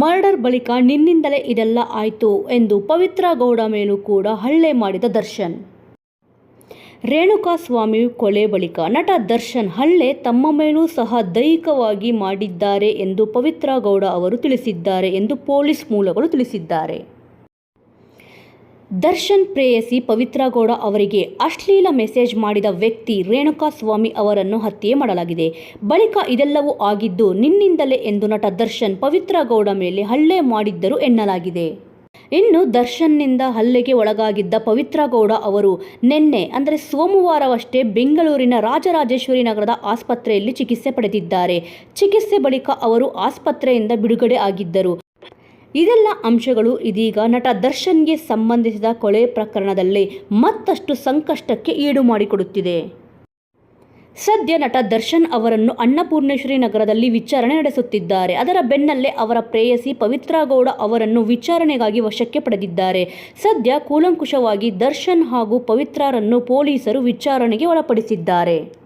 Murder ಬಳಿಕ ನಿನ್ನಿಂದಲೇ ಇದೆಲ್ಲ ಆಯಿತು ಎಂದು ಪವಿತ್ರ ಗೌಡ ಮೇಲೂ ಕೂಡ ಹಲ್ಲೆ ಮಾಡಿದ ದರ್ಶನ್. ರೇಣುಕಾಸ್ವಾಮಿ ಕೊಲೆ ಬಳಿಕ ನಟ ದರ್ಶನ್ ಹಲ್ಲೆ ತಮ್ಮ ಮೇಲೂ ಸಹ ದೈಹಿಕವಾಗಿ ಮಾಡಿದ್ದಾರೆ ಎಂದು ಪವಿತ್ರ ಗೌಡ ಅವರು ತಿಳಿಸಿದ್ದಾರೆ ಎಂದು ಪೊಲೀಸ್ ಮೂಲಗಳು ತಿಳಿಸಿದ್ದಾರೆ. ದರ್ಶನ್ ಪ್ರೇಯಸಿ ಪವಿತ್ರಗೌಡ ಅವರಿಗೆ ಅಶ್ಲೀಲ ಮೆಸೇಜ್ ಮಾಡಿದ ವ್ಯಕ್ತಿ ರೇಣುಕಾ ಸ್ವಾಮಿ ಅವರನ್ನು ಹತ್ಯೆ ಮಾಡಲಾಗಿದೆ. ಬಳಿಕ ಇದೆಲ್ಲವೂ ಆಗಿದ್ದು ನಿನ್ನಿಂದಲೇ ಎಂದು ನಟ ದರ್ಶನ್ ಪವಿತ್ರಗೌಡ ಮೇಲೆ ಹಲ್ಲೆ ಮಾಡಿದ್ದರು ಎನ್ನಲಾಗಿದೆ. ಇನ್ನು ದರ್ಶನ್ನಿಂದ ಹಲ್ಲೆಗೆ ಒಳಗಾಗಿದ್ದ ಪವಿತ್ರ ಗೌಡ ಅವರು ನಿನ್ನೆ, ಅಂದರೆ ಸೋಮವಾರವಷ್ಟೇ ಬೆಂಗಳೂರಿನ ರಾಜರಾಜೇಶ್ವರಿ ನಗರದ ಆಸ್ಪತ್ರೆಯಲ್ಲಿ ಚಿಕಿತ್ಸೆ ಪಡೆದಿದ್ದಾರೆ. ಚಿಕಿತ್ಸೆ ಬಳಿಕ ಅವರು ಆಸ್ಪತ್ರೆಯಿಂದ ಬಿಡುಗಡೆ ಆಗಿದ್ದರು. ಇದೆಲ್ಲ ಅಂಶಗಳು ಇದೀಗ ನಟ ದರ್ಶನ್ಗೆ ಸಂಬಂಧಿಸಿದ ಕೊಲೆ ಪ್ರಕರಣದಲ್ಲಿ ಮತ್ತಷ್ಟು ಸಂಕಷ್ಟಕ್ಕೆ ಈಡು ಮಾಡಿಕೊಡುತ್ತಿದೆ. ಸದ್ಯ ನಟ ದರ್ಶನ್ ಅವರನ್ನು ಅನ್ನಪೂರ್ಣೇಶ್ವರಿ ನಗರದಲ್ಲಿ ವಿಚಾರಣೆ ನಡೆಸುತ್ತಿದ್ದಾರೆ. ಅದರ ಬೆನ್ನಲ್ಲೇ ಅವರ ಪ್ರೇಯಸಿ ಪವಿತ್ರ ಗೌಡ ಅವರನ್ನು ವಿಚಾರಣೆಗಾಗಿ ವಶಕ್ಕೆ ಪಡೆದಿದ್ದಾರೆ. ಸದ್ಯ ಕೂಲಂಕುಷವಾಗಿ ದರ್ಶನ್ ಹಾಗೂ ಪವಿತ್ರರನ್ನು ಪೊಲೀಸರು ವಿಚಾರಣೆಗೆ ಒಳಪಡಿಸಿದ್ದಾರೆ.